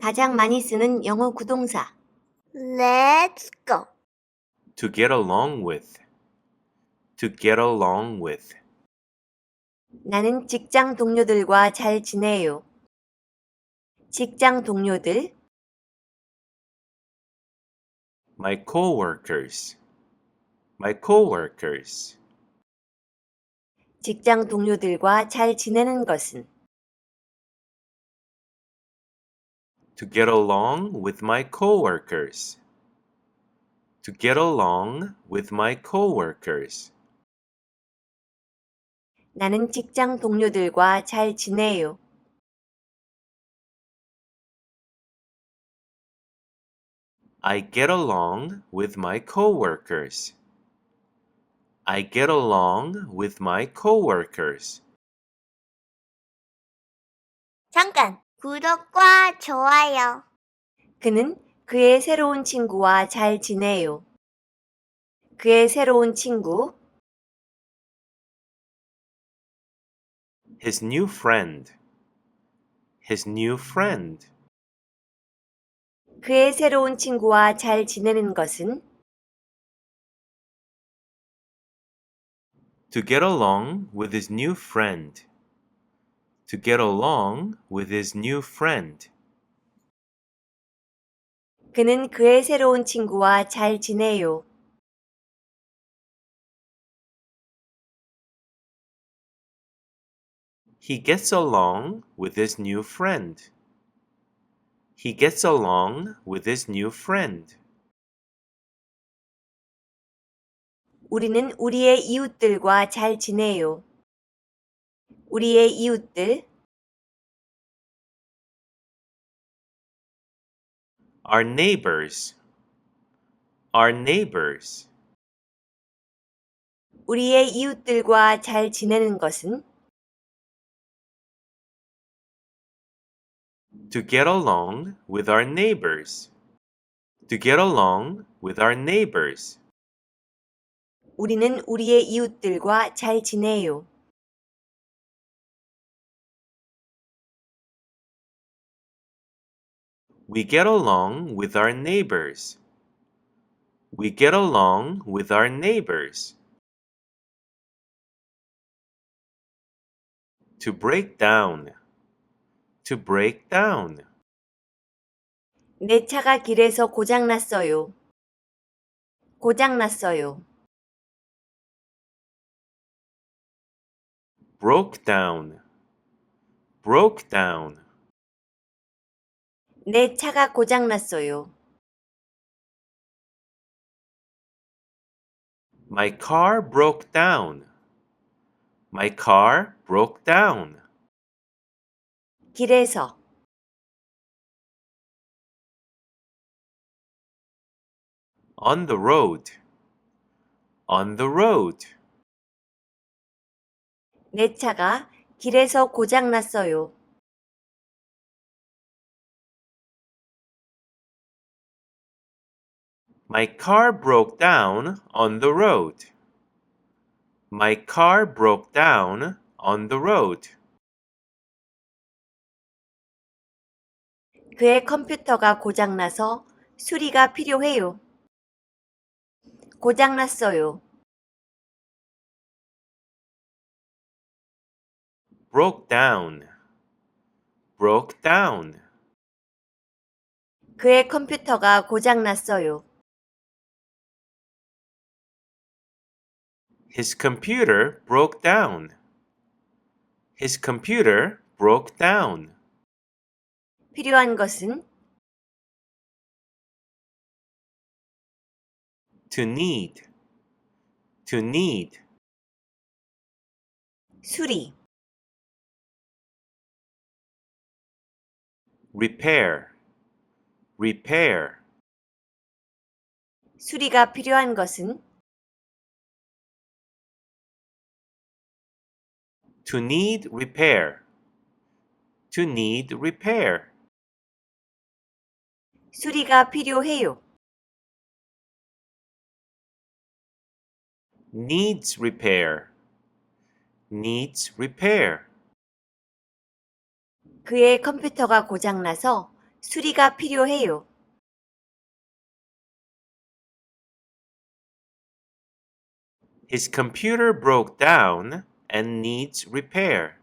가장 많이 쓰는 영어 구동사. Let's go. To get along with. To get along with. 나는 직장 동료들과 잘 지내요. 직장 동료들, My coworkers. My coworkers. 직장 동료들과 잘 지내는 것은 To get along with my coworkers. To get along with my coworkers. 나는 직장 동료들과 잘 지내요. I get along with my coworkers. I get along with my coworkers. 잠깐. 구독과 좋아요. 그는 그의 새로운 친구와 잘 지내요. 그의 새로운 친구, His new friend. His new friend. 그의 새로운 친구와 잘 지내는 것은 To get along with his new friend. To get along with his new friend. 그는 그의 새로운 친구와 잘 지내요. He gets along with his new friend. He gets along with his new friend. 우리는 우리의 이웃들과 잘 지내요. 우리의 이웃들, Our neighbors. Our neighbors. 우리의 이웃들과 잘 지내는 것은 To get along with our neighbors. To get along with our neighbors. 우리는 우리의 이웃들과 잘 지내요. We get along with our neighbors. We get along with our neighbors. To break down. To break down. 내 차가 길에서 고장났어요. 고장났어요. Broke down. Broke down. 내 차가 고장났어요. My car broke down. My car broke down. 길에서 On the road. On the road. 내 차가 길에서 고장났어요. My car broke down on the road. My car broke down on the road. 그의 컴퓨터가 고장나서 수리가 필요해요. 고장났어요. Broke down. Broke down. 그의 컴퓨터가 고장났어요. His computer broke down. His computer broke down. 필요한 것은 To need. To need. 수리, Repair. Repair. 수리가 필요한 것은 To need repair. To need repair. 수리가 필요해요. Needs repair. Needs repair. 그의 컴퓨터가 고장나서 수리가 필요해요. His computer broke down and needs repair.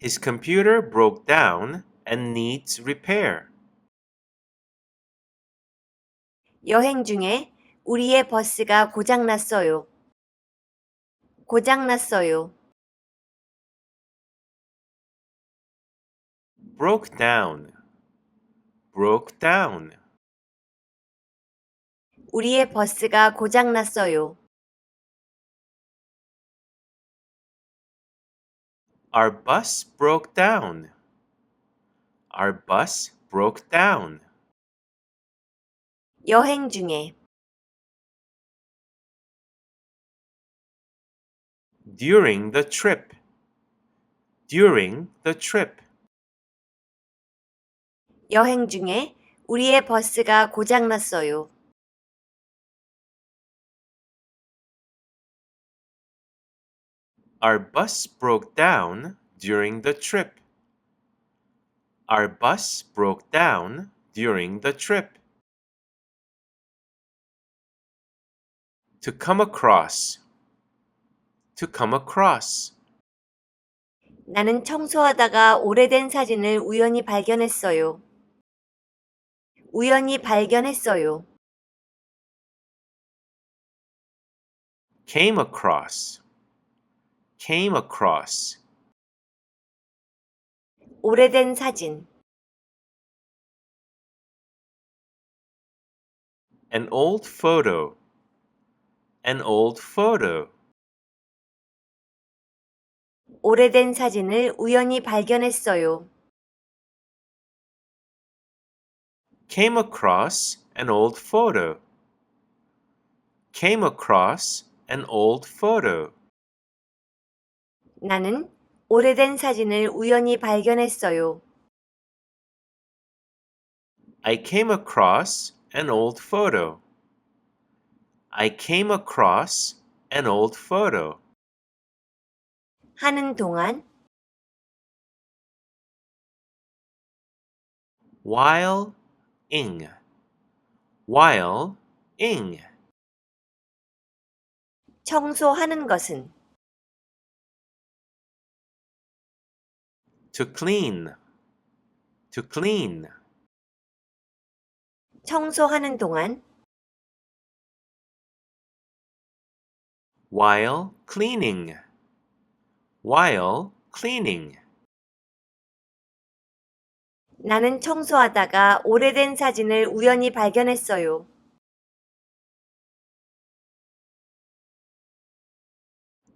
His computer broke down and needs repair. 여행 중에 우리의 버스가 고장났어요. 고장났어요. Broke down. Broke down. 우리의 버스가 고장났어요. Our bus broke down. Our bus broke down. 여행 중에 During the trip. During the trip. 여행 중에 우리의 버스가 고장났어요. Our bus broke down during the trip. Our bus broke down during the trip. To come across. To come across. 나는 청소하다가 오래된 사진을 우연히 발견했어요. 우연히 발견했어요. Came across. Came across. 오래된 사진. An old photo. An old photo. 오래된 사진을 우연히 발견했어요. Came across an old photo. Came across an old photo. 나는 오래된 사진을 우연히 발견했어요. I came across an old photo. I came across an old photo. 하는 동안 While ing. While ing. 청소하는 것은 To clean. To clean. 청소하는 동안 While cleaning. While cleaning. 나는 청소하다가 오래된 사진을 우연히 발견했어요.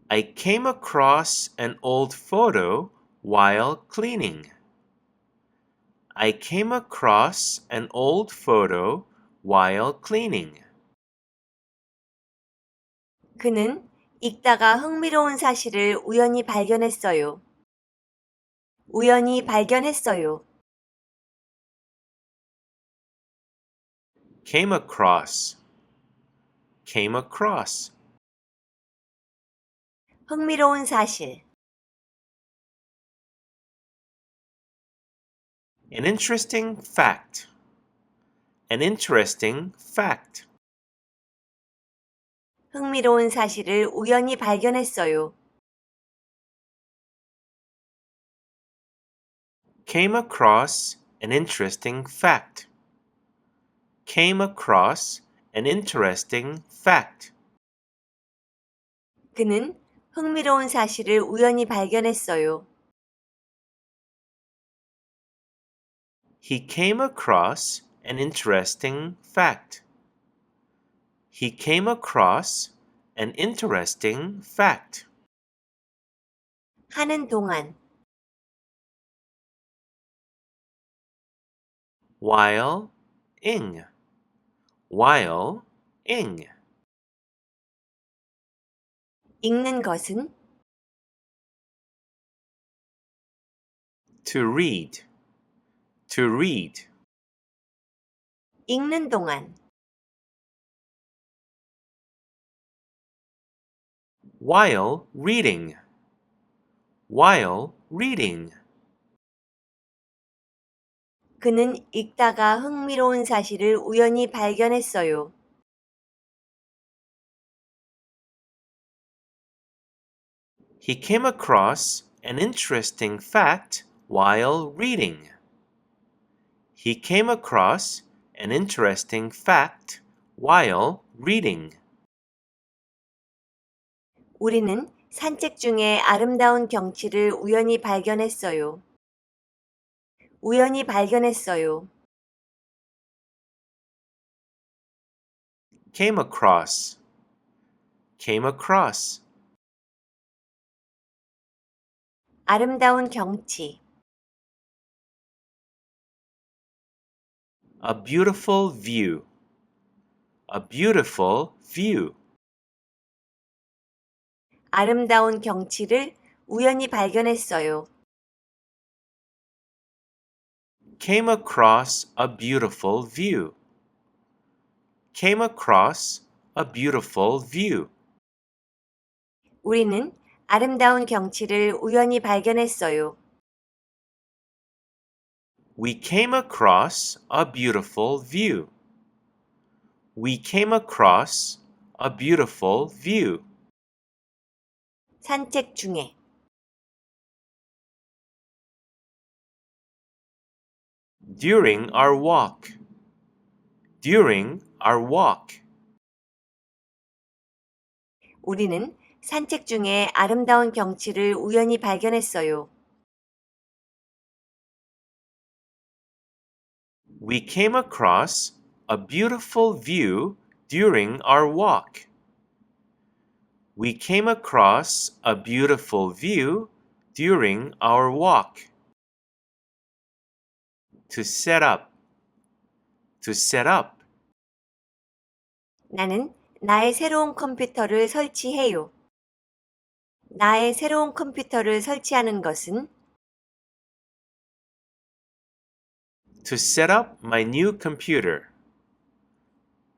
I came across an old photo while cleaning. I came across an old photo while cleaning. 그는 읽다가 흥미로운 사실을 우연히 발견했어요. 우연히 발견했어요. Came across. Came across. 흥미로운 사실. An interesting fact. An interesting fact. 흥미로운 사실을 우연히 발견했어요. Came across an interesting fact. Came across an interesting fact. 그는 흥미로운 사실을 우연히 발견했어요. He came across an interesting fact. He came across an interesting fact. 하는 동안 While ing. While ing. 읽는 것은 To read. To read. 읽는 동안 While reading. While reading. 그는 읽다가 흥미로운 사실을 우연히 발견했어요. He came across an interesting fact while reading. He came across an interesting fact while reading. 우리는 산책 중에 아름다운 경치를 우연히 발견했어요. 우연히 발견했어요. Came across. Came across. 아름다운 경치. A beautiful view. A beautiful view. 아름다운 경치를 우연히 발견했어요. Came across a beautiful view. Came across a beautiful view. 우리는 아름다운 경치를 우연히 발견했어요. We came across a beautiful view. We came across a beautiful view. 산책 중에 During our walk. During our walk. 우리는 산책 중에 아름다운 경치를 우연히 발견했어요. We came across a beautiful view during our walk. We came across a beautiful view during our walk. To set up. To set up. 나는 나의 새로운 컴퓨터를 설치해요. 나의 새로운 컴퓨터를 설치하는 것은 To set up my new computer.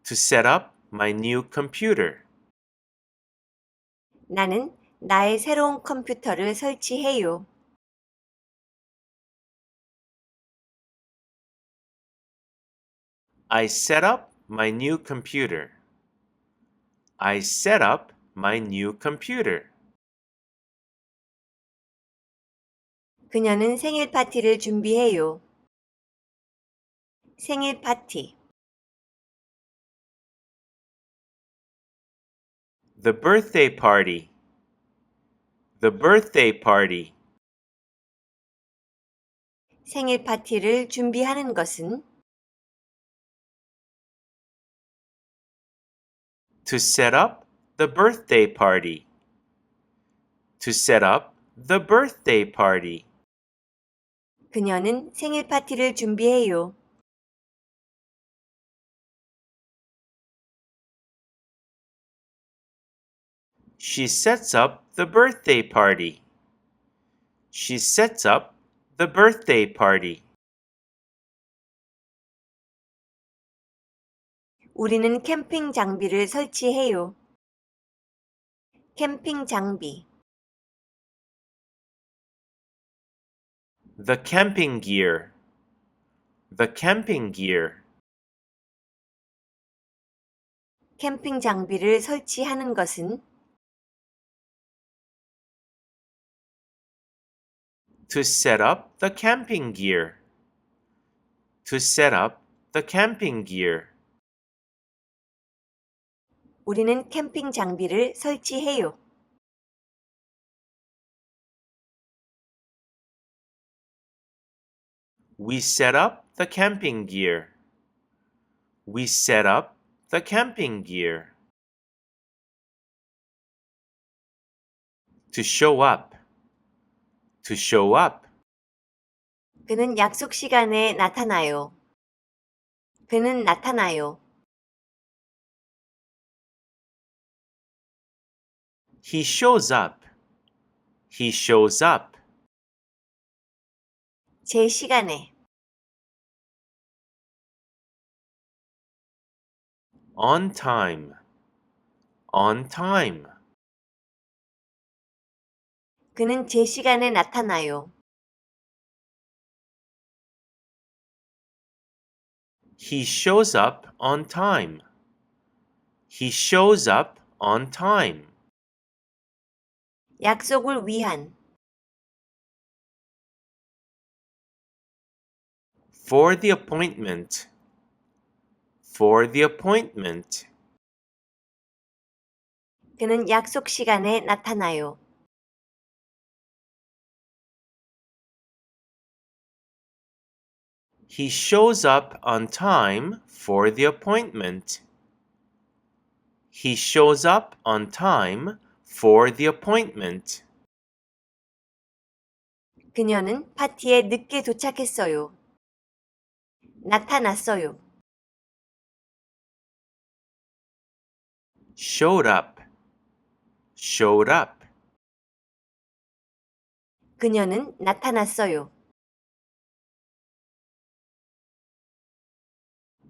To set up my new computer. 나는 나의 새로운 컴퓨터를 설치해요. I set up my new computer. I set up my new computer. 그녀는 생일 파티를 준비해요. 생일 파티. The birthday party. The birthday party. 생일 파티를 준비하는 것은 To set up the birthday party. To set up the birthday party. 그녀는 생일 파티를 준비해요. She sets up the birthday party. She sets up the birthday party. 우리는 캠핑 장비를 설치해요. 캠핑 장비. The camping gear. The camping gear. 캠핑 장비를 설치하는 것은 To set up the camping gear. To set up the camping gear. 우리는 캠핑 장비를 설치해요. We set up the camping gear. We set up the camping gear. To show up. To show up. 그는 약속 시간에 나타나요. 그는 나타나요. He shows up. He shows up. 제 시간에 On time. On time. 그는 제 시간에 나타나요. He shows up on time. He shows up on time. 약속을 위한 For the appointment. For the appointment. 그는 약속 시간에 나타나요. He shows up on time for the appointment. He shows up on time for the appointment. 그녀는 파티에 늦게 도착했어요. 나타났어요. Showed up. Showed up. 그녀는 나타났어요.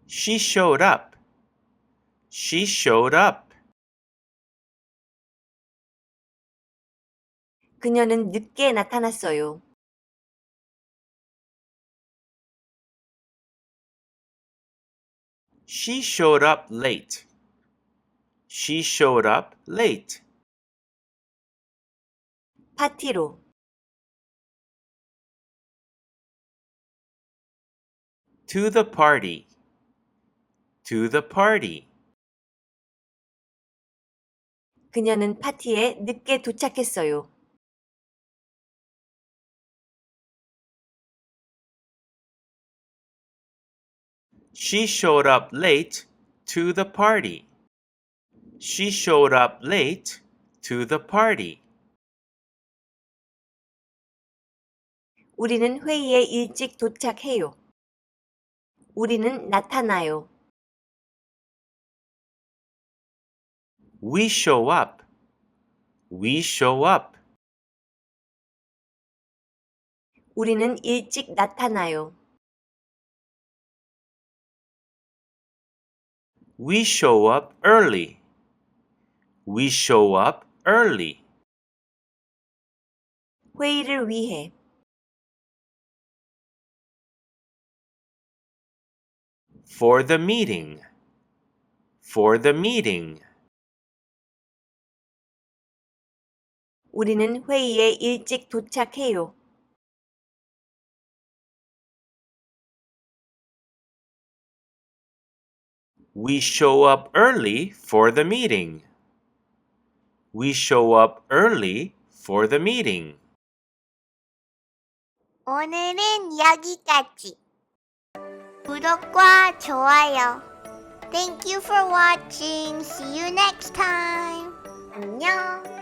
She showed up. She showed up. 그녀는 늦게 나타났어요. She showed up late. She showed up late. 파티로 To the party. To the party. 그녀는 파티에 늦게 도착했어요. She showed up late to the party. She showed up late to the party. 우리는 회의에 일찍 도착해요. 우리는 나타나요. We show up. We show up. 우리는 일찍 나타나요. We show up early. We show up early. 회의를 위해 For the meeting. For the meeting. 우리는 회의에 일찍 도착해요. We show up early for the meeting. We show up early for the meeting. 오늘은 여기까지. 구독과 좋아요. Thank you for watching. See you next time. 안녕.